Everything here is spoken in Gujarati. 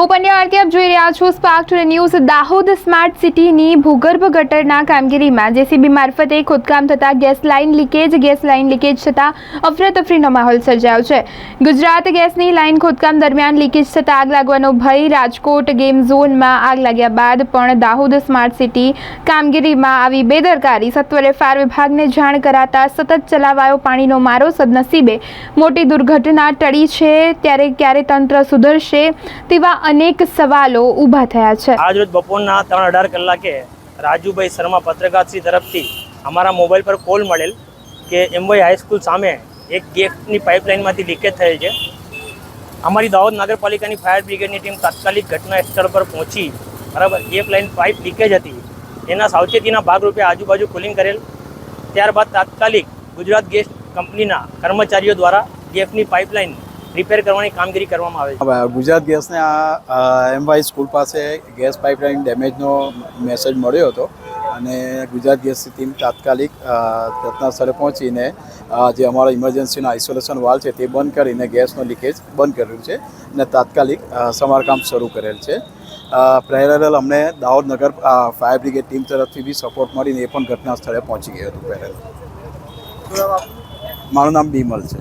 હું પંડ્યા આરતી આપ જોઈ રહ્યા છો Spark Two News Dahod smart સિટીની ભૂગર્ભ ગટરના કામગીરીમાં જેસીબી મારફતે ખોદકામ થતાં gas line leakage, gas line leakage થતાં અફરાતફરીનો માહોલ સર્જાયો છે. ગુજરાત ગેસની લાઇન ખોદકામ દરમિયાન લીકેજ થતાં આગ લાગવાનો ભય, રાજકોટ ગેમ ઝોનમાં આગ લાગ્યા બાદ પણ દાહોદ સ્માર્ટ સિટી કામગીરીમાં આવી બેદરકારી. સત્વરે ફાયર વિભાગને જાણ કરાતા સતત ચલાવાયો પાણીનો મારો સદનસીબે. મોટી દુર્ઘટના ટળી છે, ત્યારે ક્યારે તંત્ર સુધરશે તેવા અનેક સવાલો ઊભા થયા છે. આજરોજ બપોરના ત્રણ અઢાર કલાકે રાજુભાઈ શર્મા પત્રકારશ્રી તરફથી અમારા મોબાઈલ પર કોલ મળેલ કે એમવાય હાઈસ્કૂલ સામે એક ગેટની પાઇપલાઇનમાંથી લીકેજ થયેલ છે. અમારી દાહોદ નગરપાલિકાની ફાયર બ્રિગેડની ટીમ તાત્કાલિક ઘટના સ્થળ પર પહોંચી, બરાબર, એક લાઇન પાઇપ લીકેજ હતી. એના સાવચેતીના ભાગરૂપે આજુબાજુ કુલિંગ કરેલ. ત્યારબાદ તાત્કાલિક ગુજરાત ગેસ કંપનીના કર્મચારીઓ દ્વારા ગેસની પાઇપલાઇન રિપેર કરવાની કામગીરી કરવામાં આવે છે. ગુજરાત ગેસને આ એમવાય સ્કૂલ પાસે ગેસ પાઇપલાઇન ડેમેજનો મેસેજ મળ્યો હતો અને ગુજરાત ગેસની ટીમ તાત્કાલિક ઘટના સ્થળે પહોંચીને જે અમારો ઇમરજન્સીનો આઇસોલેશન વાલ છે તે બંધ કરીને ગેસનો લીકેજ બંધ કર્યું છે અને તાત્કાલિક સમારકામ શરૂ કરેલ છે. પહેરેલ અમને દાહોદ નગર ફાયર બ્રિગેડ ટીમ તરફથી બી સપોર્ટ મળીને એ પણ ઘટના સ્થળે પહોંચી ગયું હતું પહેરેલ. મારું નામ બીમલ છે.